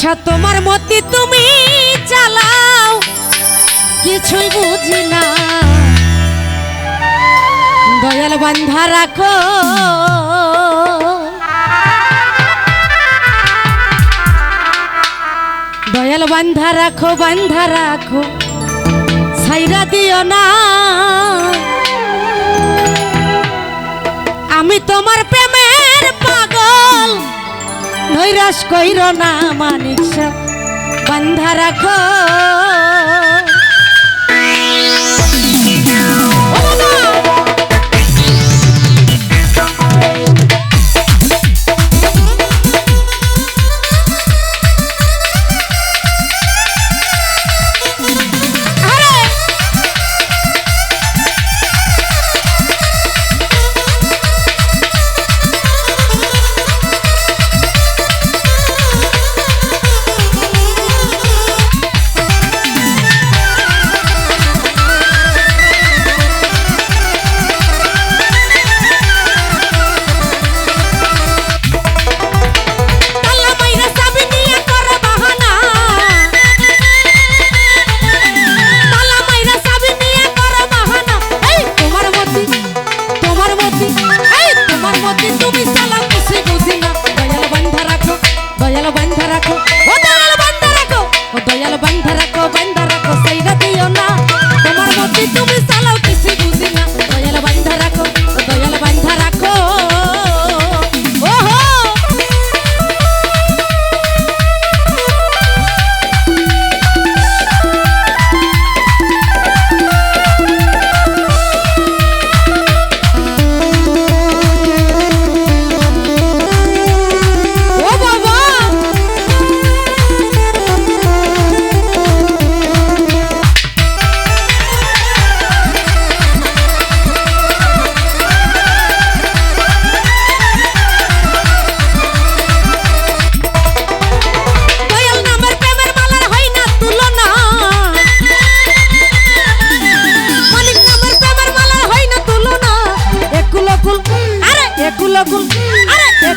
রিক্সা তোমার মতি তুমি চালাও। কিছুই বুঝি না। দয়াল বান্ধা রাখো। দয়াল বান্ধা রাখো বান্ধা রাখো। সাইরা দিও না। আমি তোমার পে ধৈরস কইর না মানিক বান্ধা রাখো।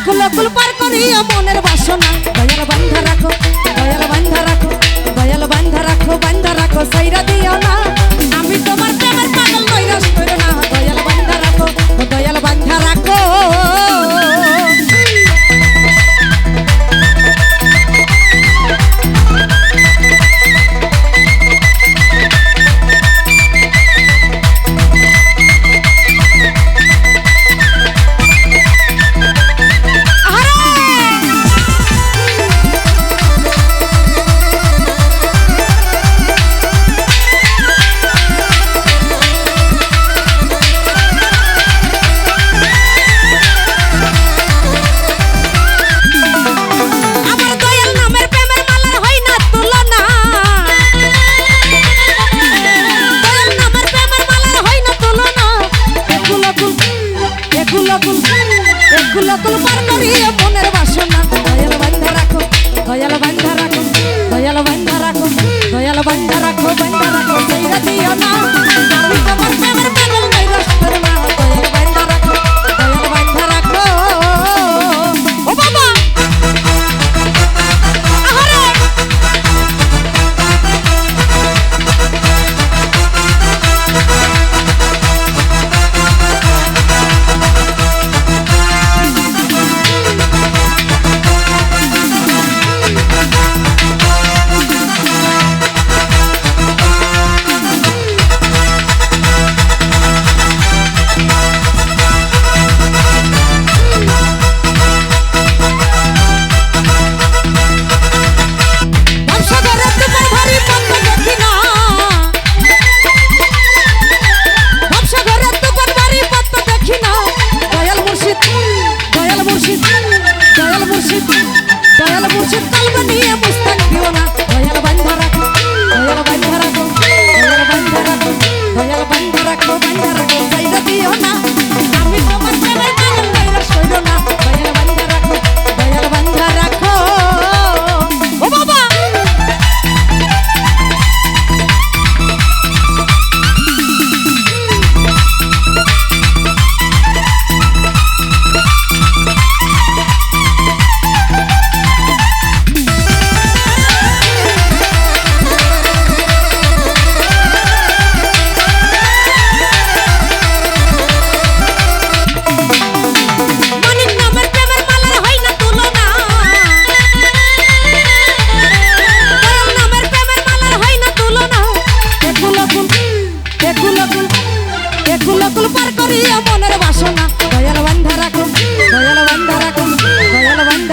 কুলকুল পার করিয়া মনের বাসনা। দয়াল বান্ধা রাখো, দয়াল বান্ধা রাখো, দয়াল বান্ধা রাখো বান্ধা রাখো, সাইরা দিও না। সকল পার করিয়া দয়াল বুঝে চতুল পার করিয়া মনের বাসনা। দয়াল বান্ধা রাখুন দয়াল বান্ধা রাখুন দয়াল বান্ধা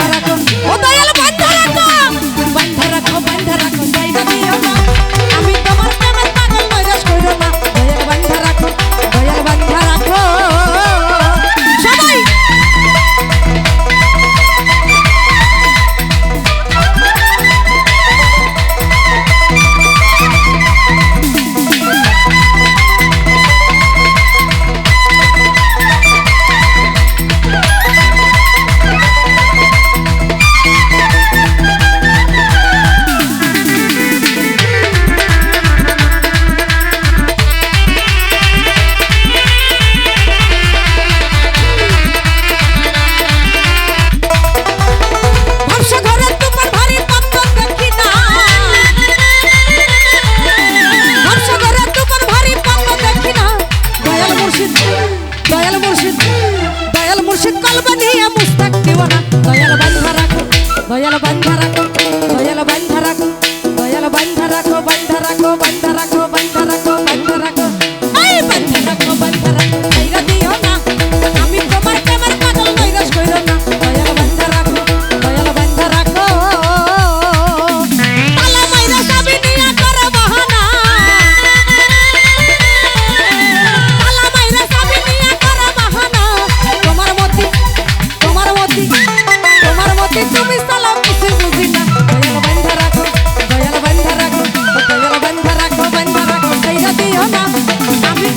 রাখো বান্ধা রাখো বান্ধা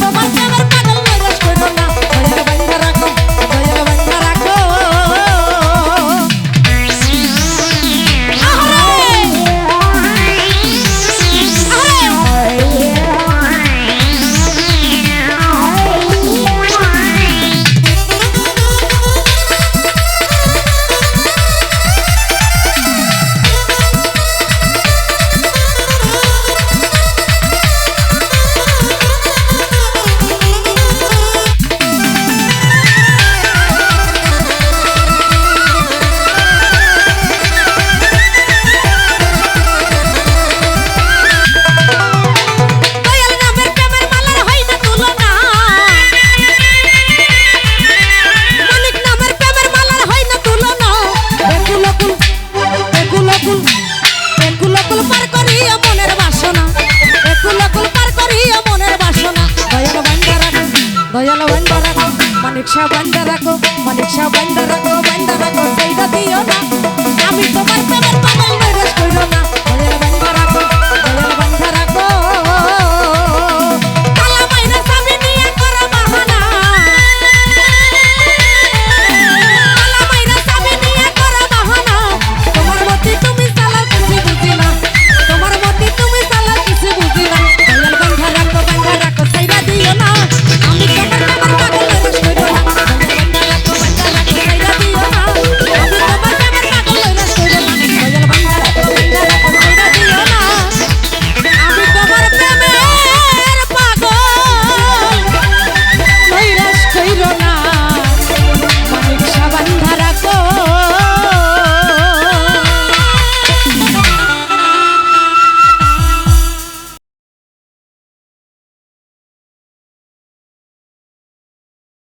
Toma దయల వందరకో మనుష్య వందరకో మనుష్య వందరకో వందరకో సైద దియో না আমি তোমার প্রেমের পাগল নই